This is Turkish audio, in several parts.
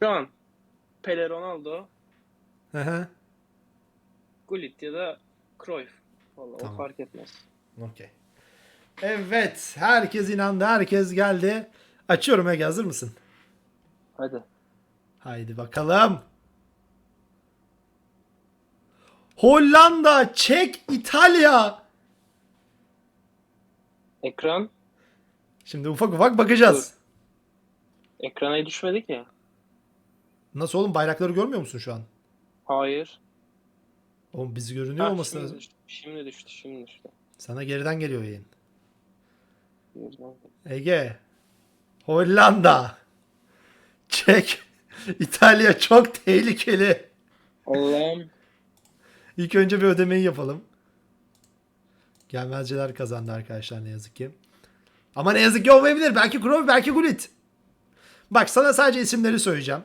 An Pele Ronaldo, Hı hı. Gullit ya da Cruyff. Vallahi Tamam. o fark etmez. Okey. Evet. Herkes inandı. Herkes geldi. Açıyorum Ege. Hazır mısın? Hadi. Haydi bakalım. Hollanda, Çek, İtalya. Ekran. Şimdi ufak ufak bakacağız. Ekrana düşmedik ya. Nasıl oğlum bayrakları görmüyor musun şu an? Hayır. Oğlum bizi görünüyor Ha, olması şimdi lazım. Düştü. Şimdi düştü. Şimdi düştü. Sana geriden geliyor yayın. Ege. Hollanda. Çek. İtalya çok tehlikeli. Allah'ım. İlk önce bir ödemeyi yapalım. Gelmezceler kazandı arkadaşlar ne yazık ki. Ama ne yazık ki olmayabilir. Belki Cruyff, belki Gullit. Bak sana sadece isimleri söyleyeceğim.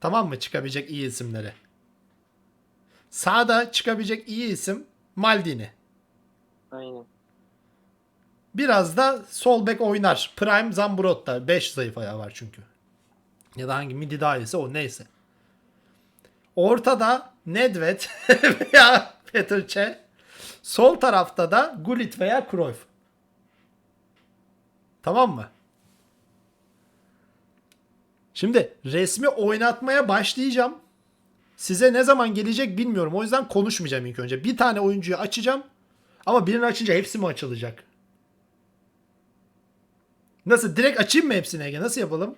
Tamam mı? Çıkabilecek iyi isimleri. Sağda çıkabilecek iyi isim Maldini. Aynen. Biraz da sol bek oynar. Prime Zambrotta. 5 zayıf ayağı var çünkü. Ya da hangi midi daha o neyse. Ortada Nedved veya Petrçe. Sol tarafta da Gullit veya Cruyff. Tamam mı? Şimdi resmi oynatmaya başlayacağım. Size ne zaman gelecek bilmiyorum. O yüzden konuşmayacağım ilk önce. Bir tane oyuncuyu açacağım. Ama birini açınca hepsi mi açılacak? Nasıl? Direkt açayım mı hepsini Ege? Nasıl yapalım?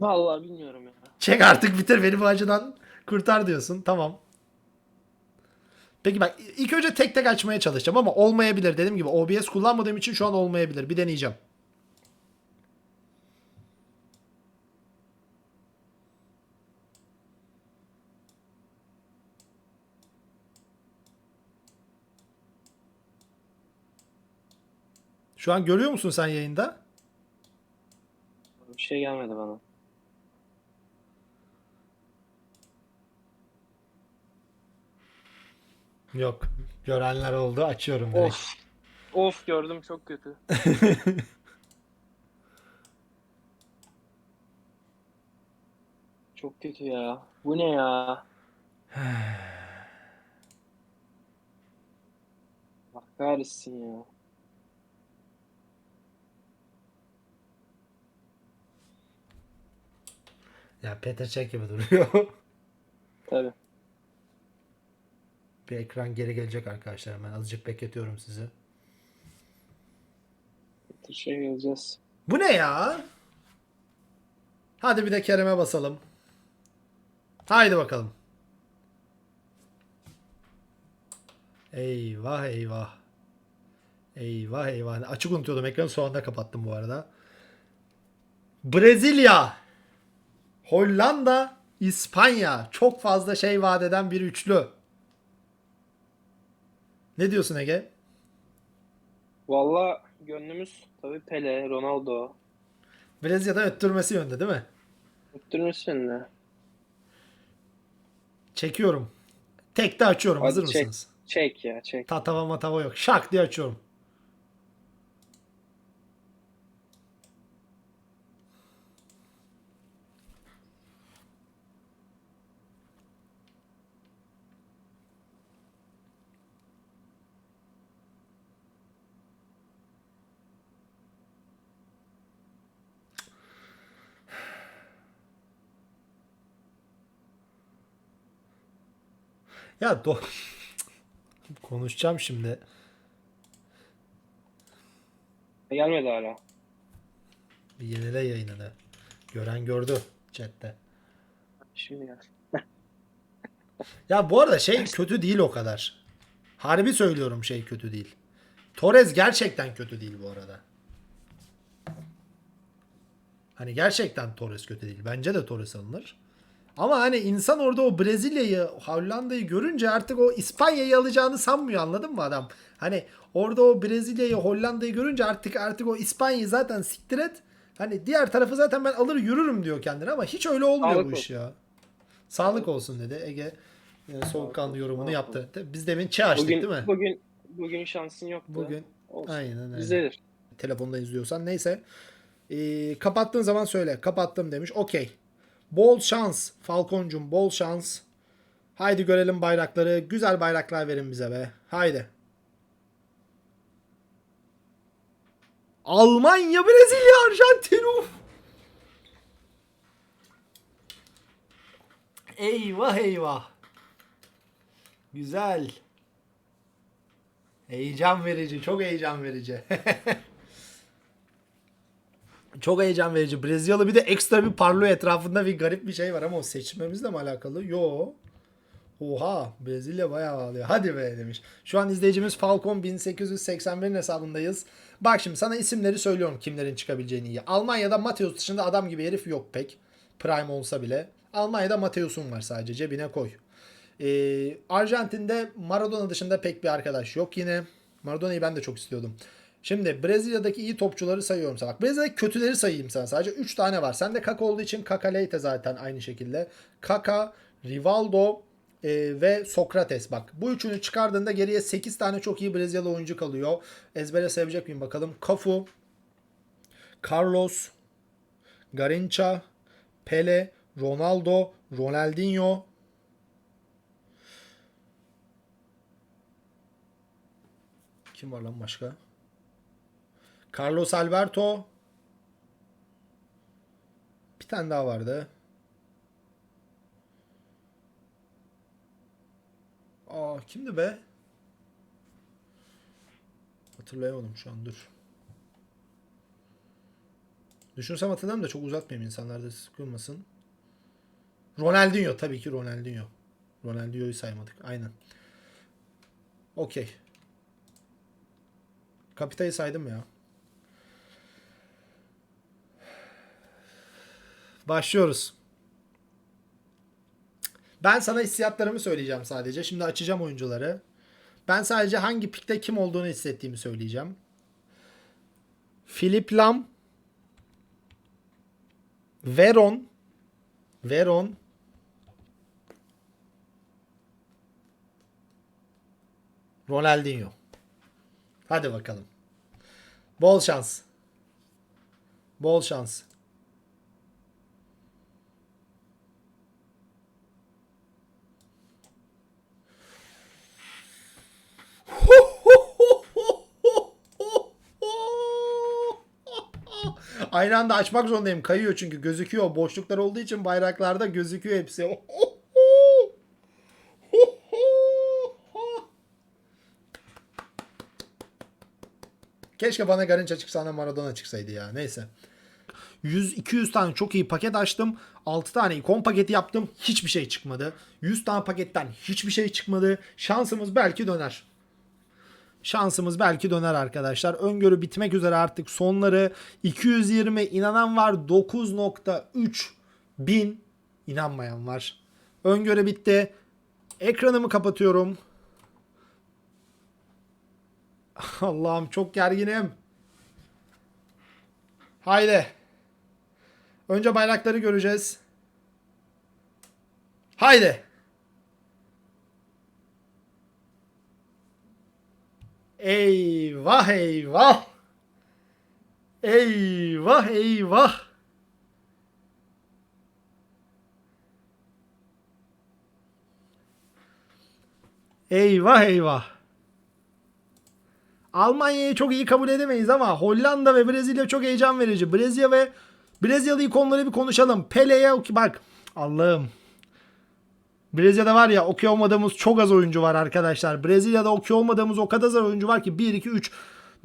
Vallahi bilmiyorum ya. Çek artık bitir beni bu acıdan kurtar diyorsun. Tamam. Peki bak ilk önce tek tek açmaya çalışacağım ama olmayabilir. Dediğim gibi OBS kullanmadığım için şu an olmayabilir. Bir deneyeceğim. Şu an görüyor musun sen yayında? Bir şey gelmedi bana. Yok. Görenler oldu. Açıyorum direkt. Of. Of gördüm çok kötü. çok kötü ya. Bu ne ya? Bak kahretsin ya. Ya Peter Çek gibi duruyor. Tabii. Bir ekran geri gelecek arkadaşlar. Ben azıcık bekletiyorum sizi. Bir şey geleceğiz. Bu ne ya? Hadi bir de Kerem'e basalım. Haydi bakalım. Eyvah eyvah. Eyvah eyvah. Açık unutuyordum ekranı son anda kapattım bu arada. Brezilya. Hollanda. İspanya. Çok fazla şey vaat eden bir üçlü. Ne diyorsun Ege? Valla gönlümüz tabii Pele, Ronaldo. Brezilya'da öttürmesi yönde değil mi? Öttürmüşsün de. Çekiyorum. Tekte açıyorum. Hadi Hazır çek. mısınız? Çek ya çek. Tatava matava yok. Şak diye açıyorum. Ya do konuşacağım şimdi. Gelmedi hala. Bir yenile yayınını. Gören gördü chatte. Şimdi gel. Ya bu arada şey kötü değil o kadar. Harbi söylüyorum şey kötü değil. Torres gerçekten kötü değil bu arada. Hani gerçekten Torres kötü değil. Bence de Torres alınır. Ama hani insan orada o Brezilya'yı, Hollanda'yı görünce artık o İspanya'yı alacağını sanmıyor anladın mı adam? Hani orada o Brezilya'yı, Hollanda'yı görünce artık artık o İspanya'yı zaten siktir et. Hani diğer tarafı zaten ben alır yürürüm diyor kendine ama hiç öyle olmuyor Sağlık bu iş ya. Sağlık olsun dedi. Ege e, soğukkanlı yorumunu yaptı. Biz demin çay açtık Bugün, değil mi? bugün bugün şansın yoktu. Bugün Olsun. aynen öyle. Bizdedir. Telefonda izliyorsan neyse. Ee, kapattığın zaman söyle. Kapattım demiş. Okey. Bol şans Falconcum bol şans. Haydi görelim bayrakları. Güzel bayraklar verin bize be. Haydi. Almanya, Brezilya, Arjantin. Uf. Eyvah eyvah. Güzel. Heyecan verici, çok heyecan verici. çok heyecan verici. Brezilyalı bir de ekstra bir parlıyor etrafında bir garip bir şey var ama o seçmemizle mi alakalı? Yo. Oha Brezilya bayağı ağlıyor. Hadi be demiş. Şu an izleyicimiz Falcon 1881'in hesabındayız. Bak şimdi sana isimleri söylüyorum kimlerin çıkabileceğini iyi. Almanya'da Mateus dışında adam gibi herif yok pek. Prime olsa bile. Almanya'da Mateus'un var sadece cebine koy. Ee, Arjantin'de Maradona dışında pek bir arkadaş yok yine. Maradona'yı ben de çok istiyordum. Şimdi Brezilya'daki iyi topçuları sayıyorum sana. Bak Brezilya'daki kötüleri sayayım sana. Sadece 3 tane var. Sen de Kaka olduğu için Kaka Leite zaten aynı şekilde. Kaka, Rivaldo e, ve Sokrates. Bak bu üçünü çıkardığında geriye 8 tane çok iyi Brezilyalı oyuncu kalıyor. Ezbere sevecek miyim bakalım. Cafu, Carlos, Garincha, Pele, Ronaldo, Ronaldinho, Kim var lan başka? Carlos Alberto. Bir tane daha vardı. Aa kimdi be? Hatırlayamadım şu an dur. Düşünsem hatırlarım da çok uzatmayayım insanlar da sıkılmasın. Ronaldinho tabii ki Ronaldinho. Ronaldinho'yu saymadık aynen. Okey. Kapitayı saydım ya. Başlıyoruz. Ben sana hissiyatlarımı söyleyeceğim sadece. Şimdi açacağım oyuncuları. Ben sadece hangi pikte kim olduğunu hissettiğimi söyleyeceğim. Philip Lam Veron Veron Ronaldinho. Hadi bakalım. Bol şans. Bol şans. Aynı anda açmak zorundayım. Kayıyor çünkü gözüküyor. Boşluklar olduğu için bayraklarda gözüküyor hepsi. Keşke bana Garinca çıksa sana Maradona çıksaydı ya. Neyse. 100-200 tane çok iyi paket açtım. 6 tane ikon paketi yaptım. Hiçbir şey çıkmadı. 100 tane paketten hiçbir şey çıkmadı. Şansımız belki döner. Şansımız belki döner arkadaşlar. Öngörü bitmek üzere artık sonları. 220 inanan var. 9.3 bin inanmayan var. Öngörü bitti. Ekranımı kapatıyorum. Allah'ım çok gerginim. Haydi. Önce bayrakları göreceğiz. Haydi. Eyvah eyvah. Eyvah eyvah. Eyvah eyvah. Almanya'yı çok iyi kabul edemeyiz ama Hollanda ve Brezilya çok heyecan verici. Brezilya ve Brezilyalı ikonları bir konuşalım. Pele'ye bak Allah'ım. Brezilya'da var ya okey olmadığımız çok az oyuncu var arkadaşlar. Brezilya'da okey olmadığımız o kadar az oyuncu var ki 1, 2, 3,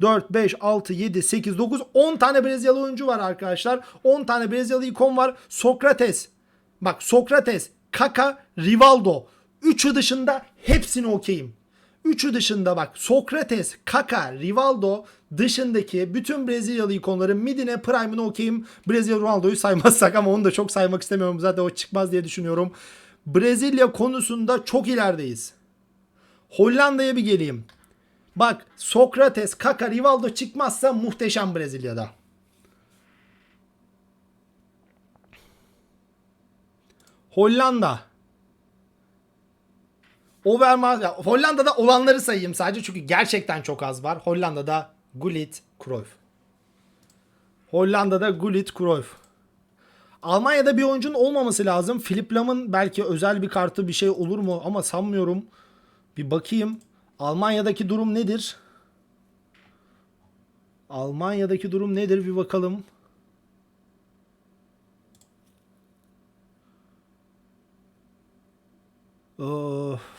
4, 5, 6, 7, 8, 9, 10 tane Brezilyalı oyuncu var arkadaşlar. 10 tane Brezilyalı ikon var. Sokrates. Bak Sokrates, Kaka, Rivaldo. Üçü dışında hepsini okeyim. Üçü dışında bak Sokrates, Kaka, Rivaldo dışındaki bütün Brezilyalı ikonların midine prime'ını okeyim. Brezilya Ronaldo'yu saymazsak ama onu da çok saymak istemiyorum. Zaten o çıkmaz diye düşünüyorum. Brezilya konusunda çok ilerideyiz. Hollanda'ya bir geleyim. Bak Sokrates, Kaka, Rivaldo çıkmazsa muhteşem Brezilya'da. Hollanda. Overmars, ya Hollanda'da olanları sayayım sadece çünkü gerçekten çok az var. Hollanda'da Gullit, Cruyff. Hollanda'da Gullit, Cruyff. Almanya'da bir oyuncunun olmaması lazım. Philip Lam'ın belki özel bir kartı bir şey olur mu ama sanmıyorum. Bir bakayım. Almanya'daki durum nedir? Almanya'daki durum nedir bir bakalım. Ee,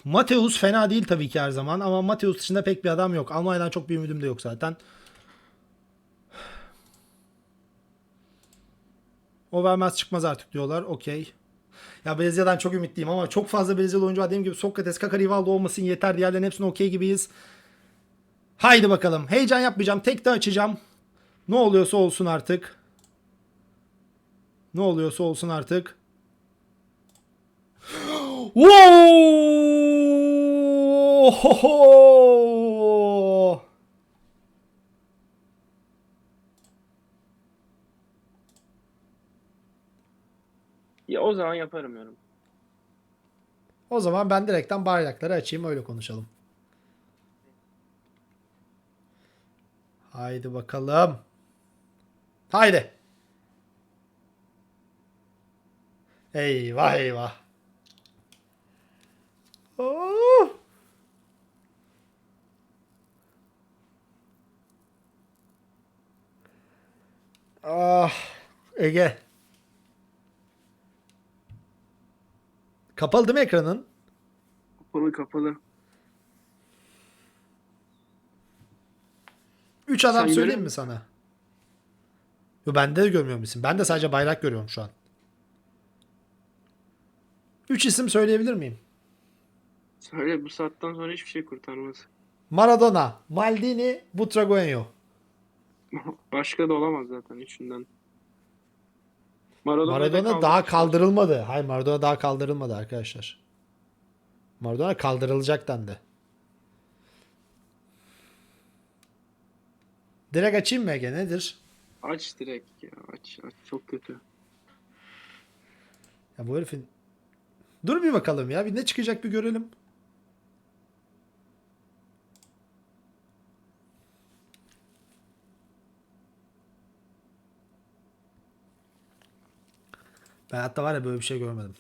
Mateus fena değil tabii ki her zaman ama Mateus dışında pek bir adam yok. Almanya'dan çok bir ümidim de yok zaten. O vermez çıkmaz artık diyorlar. Okey. Ya Brezilya'dan çok ümitliyim ama çok fazla Brezilya oyuncu var. Dediğim gibi Sokrates, Kaka, Rivaldo olmasın yeter. Diğerlerinin hepsine okey gibiyiz. Haydi bakalım. Heyecan yapmayacağım. Tek de açacağım. Ne oluyorsa olsun artık. Ne oluyorsa olsun artık. Wow! Ya o zaman yaparım yorum. O zaman ben direkten bayrakları açayım öyle konuşalım. Haydi bakalım. Haydi. Eyvah eyvah. Oh! Ah, Ege. Kapalı değil mi ekranın? Kapalı kapalı. 3 adam Sen söyleyeyim mi sana? Yo bende de görmüyor musun? Ben de sadece bayrak görüyorum şu an. 3 isim söyleyebilir miyim? Söyle bu saatten sonra hiçbir şey kurtarmaz. Maradona, Maldini, Butragueño. Başka da olamaz zaten üçünden. Maradona, Maradona daha kaldırılmadı. Hayır Maradona daha kaldırılmadı arkadaşlar. Maradona kaldırılacak dendi. Direkt açayım mı Ege nedir? Aç direkt ya aç aç çok kötü. Ya bu herifin... Dur bir bakalım ya. Bir ne çıkacak bir görelim. Ben hatta var ya böyle bir şey görmedim.